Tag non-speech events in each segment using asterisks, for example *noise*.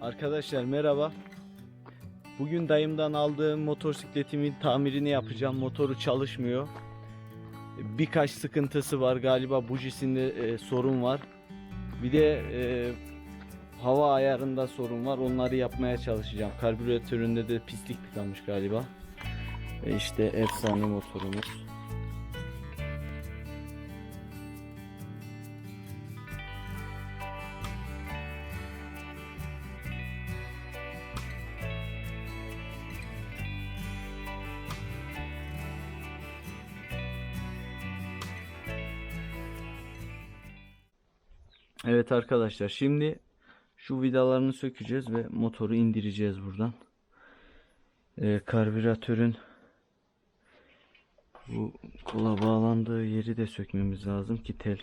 Arkadaşlar merhaba. Bugün dayımdan aldığım motosikletimin tamirini yapacağım. Motoru çalışmıyor. Birkaç sıkıntısı var. Galiba bujisinde e, sorun var. Bir de e, hava ayarında sorun var. Onları yapmaya çalışacağım. Karbüratöründe de pislik tıkanmış galiba. E işte efsane motorumuz. Evet arkadaşlar şimdi şu vidalarını sökeceğiz ve motoru indireceğiz buradan. Ee, karbüratörün bu kola bağlandığı yeri de sökmemiz lazım ki tel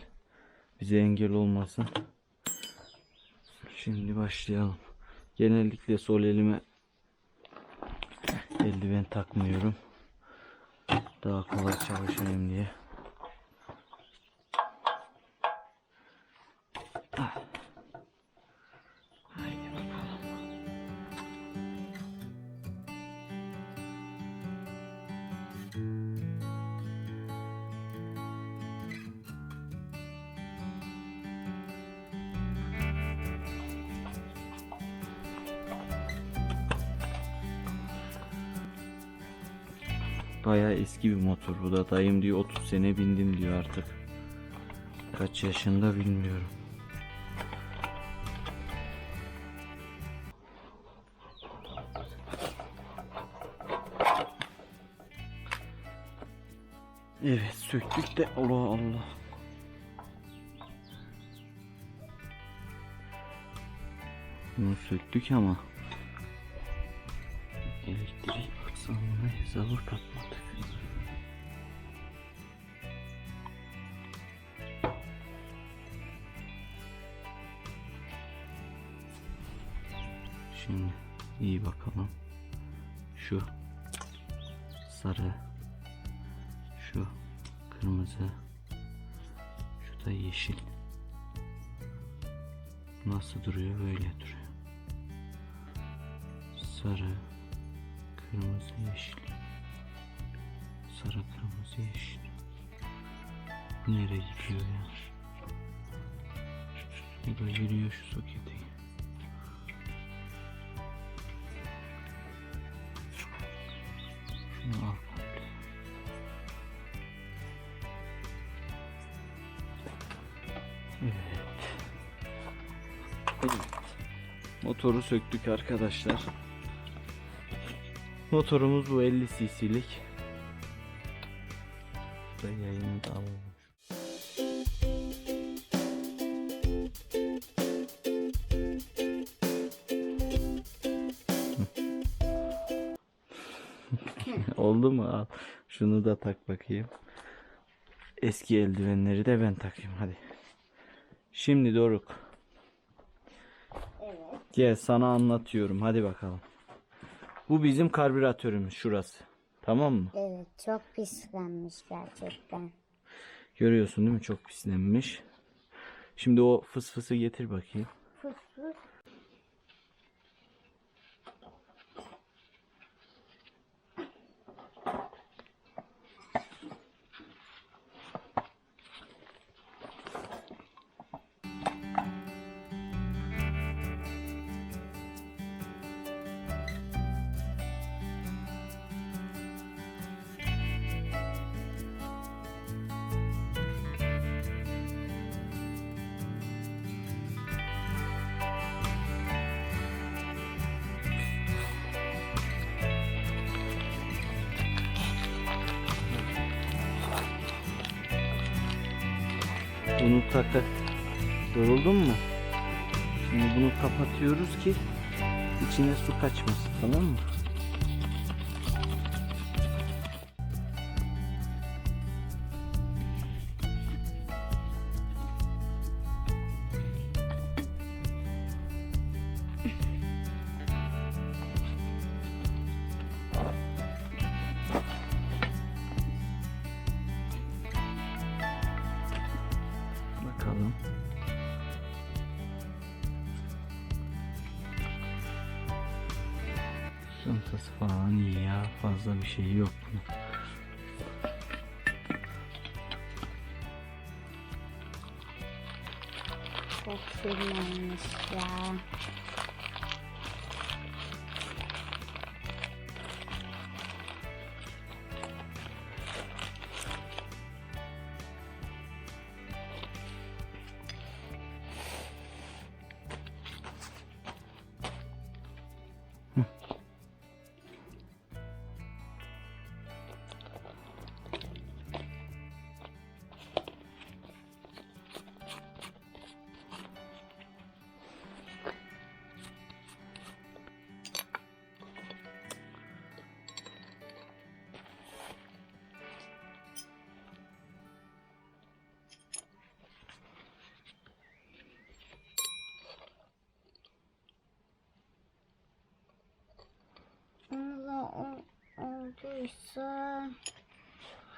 bize engel olmasın. Şimdi başlayalım. Genellikle sol elime eldiven takmıyorum. Daha kolay çalışayım diye. Bayağı eski bir motor bu da dayım diyor 30 sene bindim diyor artık. Kaç yaşında bilmiyorum. Evet söktük de Allah Allah. Bunu söktük ama hesabı katmadık. Şimdi iyi bakalım. Şu sarı şu kırmızı şu da yeşil nasıl duruyor böyle duruyor sarı kırmızı yeşil sarı kırmızı yeşil bu nereye gidiyor ya bu da giriyor şu sokete şunu al Evet. Evet. Motoru söktük arkadaşlar. Motorumuz bu 50 cc'lik. *laughs* Oldu mu? Al. Şunu da tak bakayım. Eski eldivenleri de ben takayım hadi. Şimdi Doruk. Evet. Gel sana anlatıyorum. Hadi bakalım. Bu bizim karbüratörümüz şurası. Tamam mı? Evet çok pislenmiş gerçekten. Görüyorsun değil mi? Çok pislenmiş. Şimdi o fıs fısı getir bakayım. Fıs fıs. Bunu taka yoruldun mu? Şimdi bunu kapatıyoruz ki içine su kaçmasın tamam mı? Sıkıntısı falan iyi ya. Fazla bir şey yok bunun. Çok kirlenmiş ya.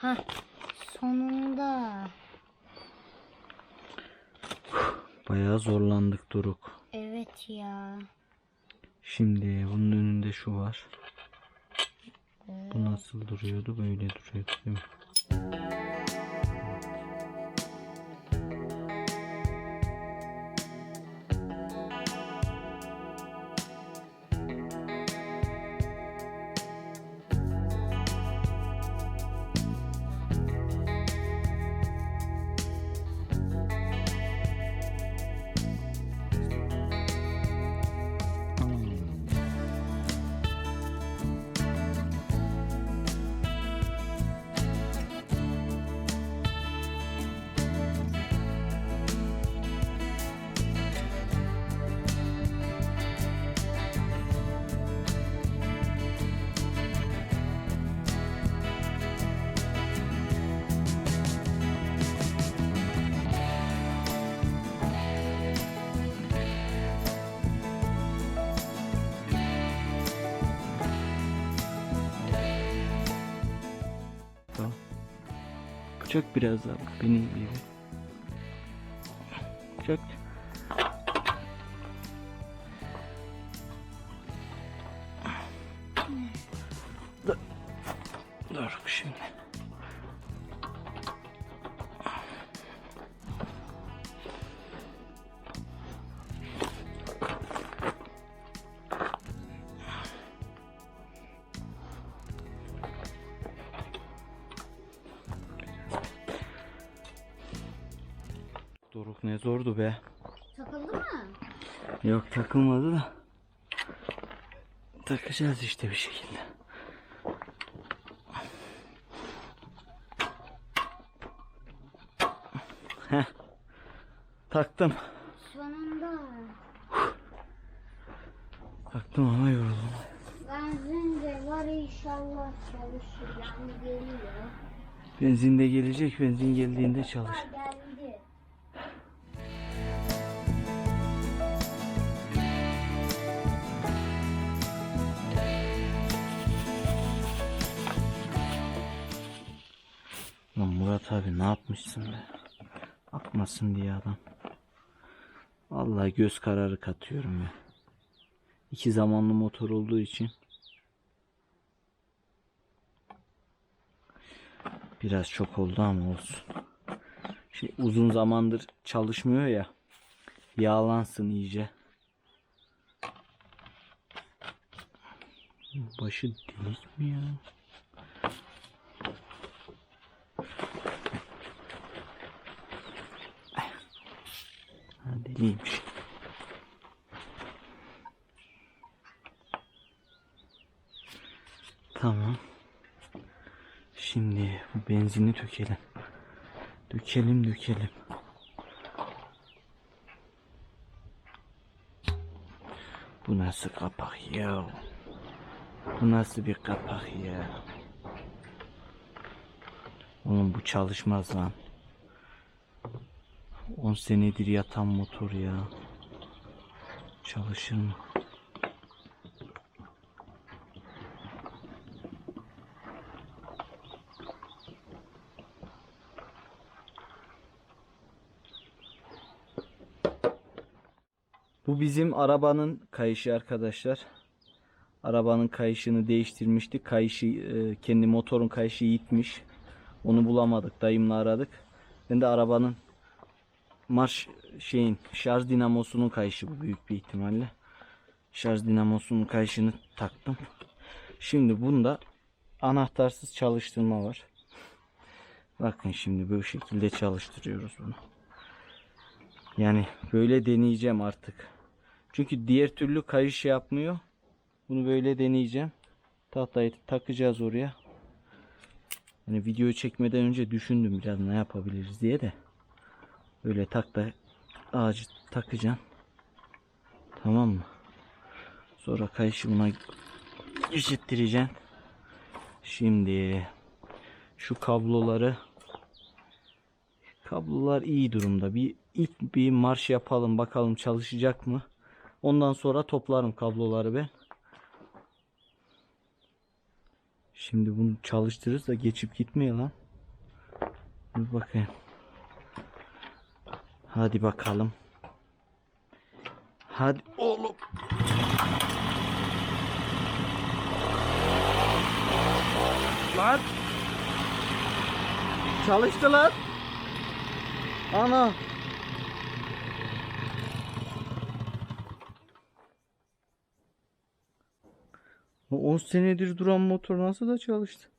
Ha sonunda. Bayağı zorlandık Doruk. Evet ya. Şimdi bunun önünde şu var. Bu nasıl duruyordu? Böyle duruyordu değil mi? Bıçak biraz daha bak beni iyi bir. Bıçak. Dur. Dur şimdi. Zordu be. Takıldı mı? Yok takılmadı da. Takacağız işte bir şekilde. Heh. Taktım. Sonunda. Taktım ama yoruldum. Benzin de var inşallah çalışır. Yani geliyor. Benzin de gelecek. Benzin geldiğinde çalış. Abi ne yapmışsın be? Akmasın diye adam. Vallahi göz kararı katıyorum ya. İki zamanlı motor olduğu için. Biraz çok oldu ama olsun. Şey, uzun zamandır çalışmıyor ya. Yağlansın iyice. Başı delik mi ya? Ha, deliymiş. Tamam. Şimdi bu benzini dökelim. Dökelim dökelim. Bu nasıl kapak ya? Bu nasıl bir kapak ya? Oğlum bu çalışmaz lan. 10 senedir yatan motor ya. Çalışır mı? Bu bizim arabanın kayışı arkadaşlar. Arabanın kayışını değiştirmiştik. Kayışı e, kendi motorun kayışı gitmiş. Onu bulamadık. Dayımla aradık. Ben de arabanın marş şeyin şarj dinamosunun kayışı bu büyük bir ihtimalle. Şarj dinamosunun kayışını taktım. Şimdi bunda anahtarsız çalıştırma var. Bakın şimdi bu şekilde çalıştırıyoruz bunu. Yani böyle deneyeceğim artık. Çünkü diğer türlü kayış yapmıyor. Bunu böyle deneyeceğim. Tahtayı takacağız oraya. Hani videoyu çekmeden önce düşündüm biraz ne yapabiliriz diye de. Böyle tak da ağacı takacağım. Tamam mı? Sonra kayışı buna geçirttireceğim. Şimdi şu kabloları kablolar iyi durumda. Bir ilk bir marş yapalım bakalım çalışacak mı? Ondan sonra toplarım kabloları ben. Şimdi bunu çalıştırırız da geçip gitmiyor lan. Dur bakayım. Hadi bakalım. Hadi oğlum. Lan. Çalıştı lan. Ana. O 10 senedir duran motor nasıl da çalıştı?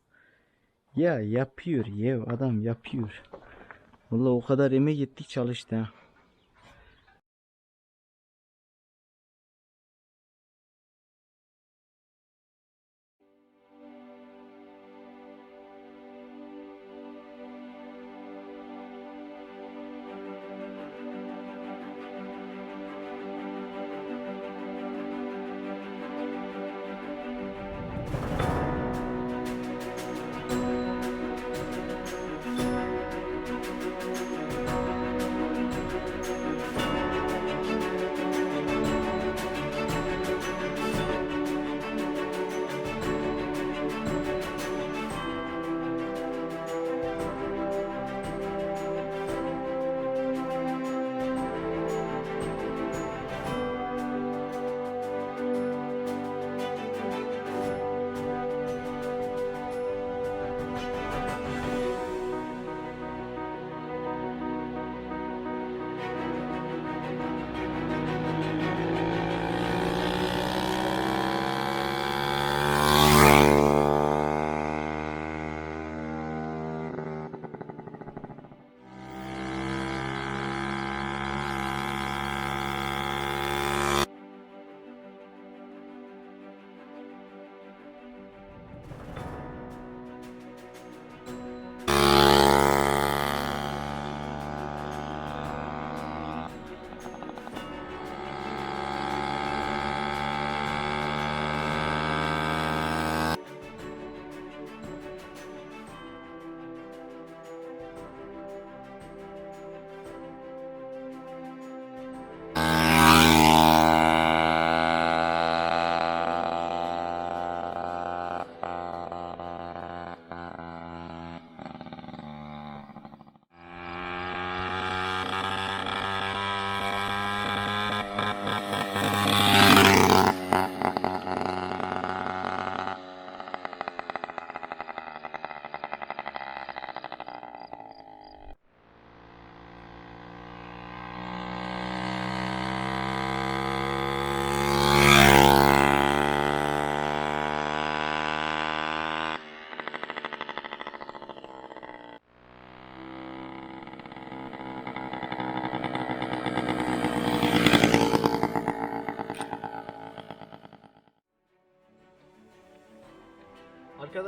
Ya yapıyor ya adam yapıyor. Vallahi o kadar emek ettik çalıştı.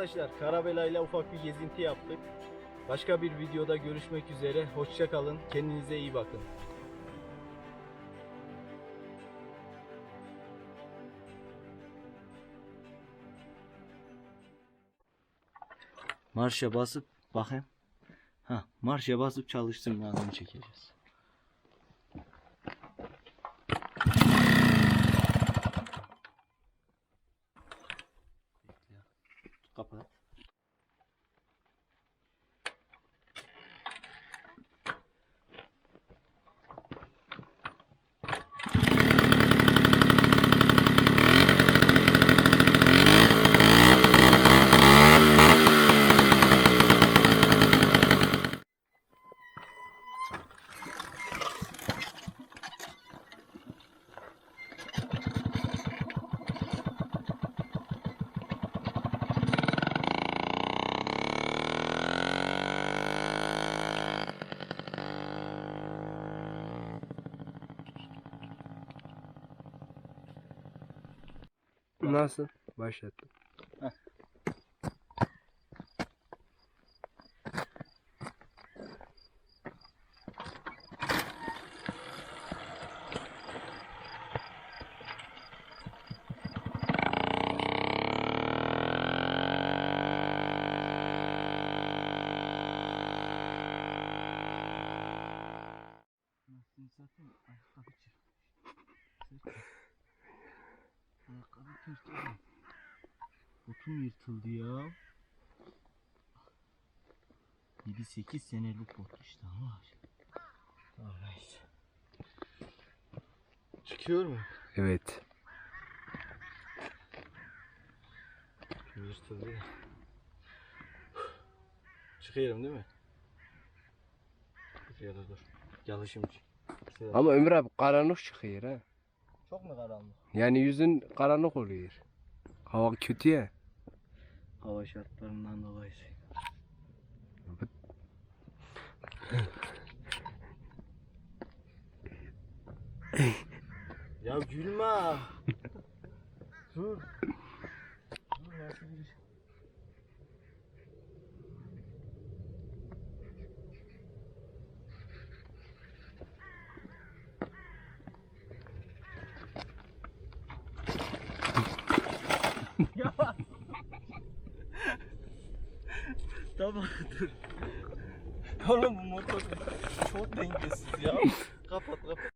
Arkadaşlar Karabela ile ufak bir gezinti yaptık. Başka bir videoda görüşmek üzere. Hoşça kalın. Kendinize iyi bakın. Marşa basıp bakayım. Ha, marşa basıp çalıştırmadan çekeceğiz. Kapat. Nasıl? Başlattım. 7-8 senelik bot işte ama. Alright. Çıkıyor mu? Evet. Yırtıldı. Çıkıyorum değil mi? Ya da dur. Yanlışım. Ama Ömür abi karanlık çıkıyor ha. Çok mu karanlık? Yani yüzün karanlık oluyor. Hava kötü ya. Hava şartlarından dolayı. Ya gülme. Dur. Dur nasıl bir Tamam dur. Oğlum bu motor çok dengesiz ya. kapat kapat.